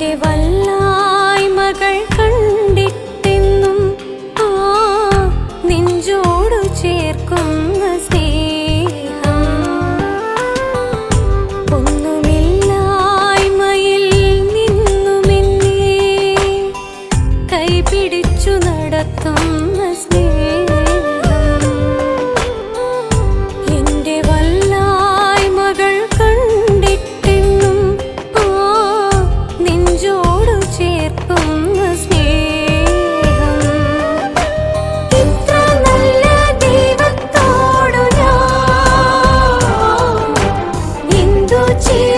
ஆண்டே te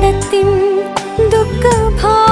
ഉൾത്തടത്തിൻ ദുഃഖഭാരമെല്ലാം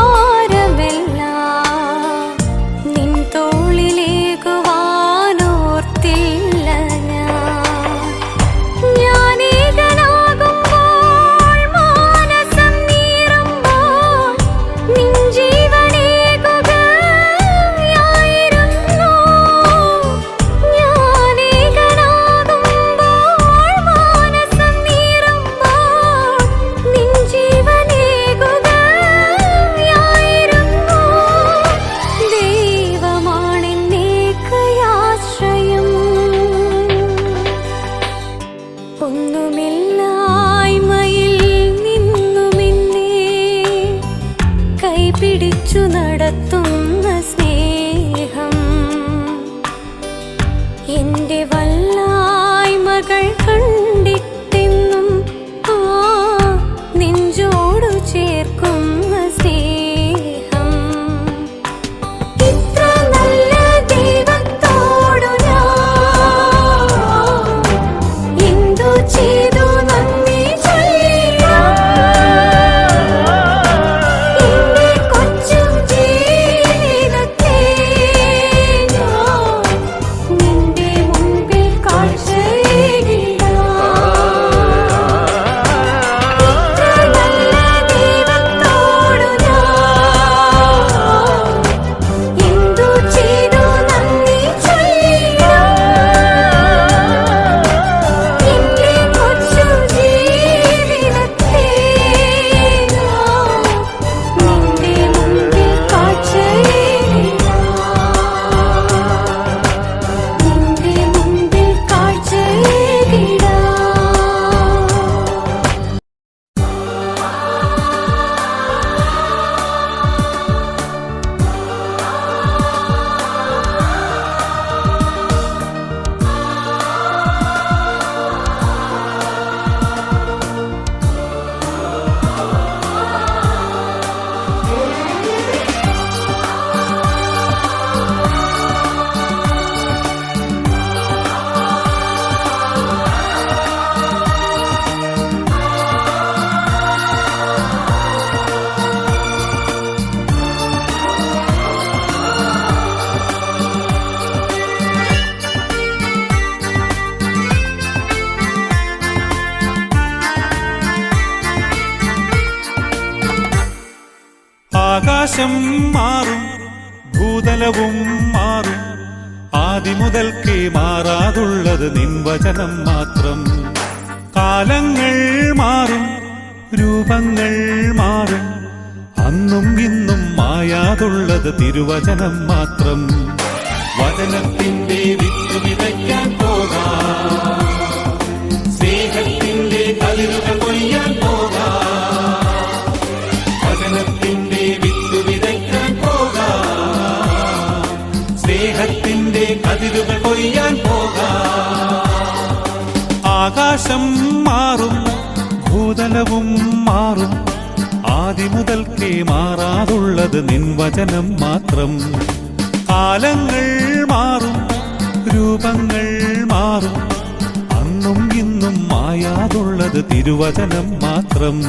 ഒന്നുമില്ലായ്മയിൽ നിന്നുമിന്നേ. കൈപിടിച്ചു നടത്തു ആകാശം മാറും ഭൂതലവും മാറും. ആദിമുതൽക്കേ മാറാതുള്ളത് നിൻവചനം മാത്രം. കാലങ്ങൾ മാറും രൂപങ്ങൾ മാറും. അന്നും ഇന്നും മായാതുള്ളത് തിരുവചനം മാത്രം. വചനത്തിന്റെ വിത്ത് വിതയ്ക്കാൻ പോകാം. കതിരുകൾ കൊയ്യാൻ പോകാം. ആകാശം മാറും ഭൂതലവും മാറും. ആദിമുതൽക്കേ മാറാതുള്ളത് നിൻവചനം മാത്രം. കാലങ്ങൾ മാറും രൂപങ്ങൾ മാറും. അന്നും ഇന്നും മായാതുള്ളത് തിരുവചനം മാത്രം.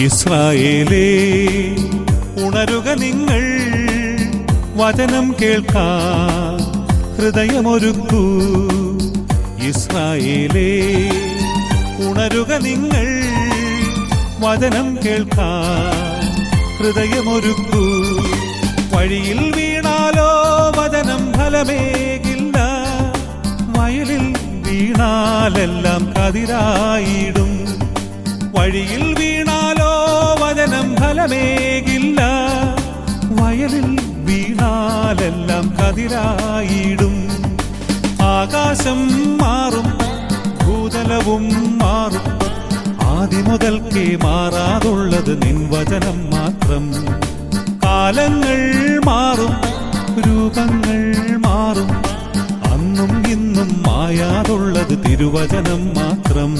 ഇസ്രായേലേ ഉണരുക നിങ്ങൾ വചനം കേൾക്കാൻ ഹൃദയമൊരുക്കൂ. ഇസ്രായേലേ ഉണരുക നിങ്ങൾ വചനം കേൾക്കാൻ ഹൃദയമൊരുക്കൂ. വഴിയിൽ വീണാലോ വചനം ഫലമേകില്ല. വയലിൽ വീണാലെല്ലാം കതിരായിടും. വഴിയിൽ വീണാലോ വചനം ഫലമേകില്ല. വയലിൽ വീണാലെല്ലാം കതിരായിടും. ആകാശം മാറും ഭൂതലവും മാറും. ആദിമുതൽക്കേ മാറാതുള്ളത് നിൻവചനം മാത്രം. കാലങ്ങൾ മാറും രൂപങ്ങൾ മാറും. അന്നും ഇന്നും മായാതുള്ളത് തിരുവചനം മാത്രം.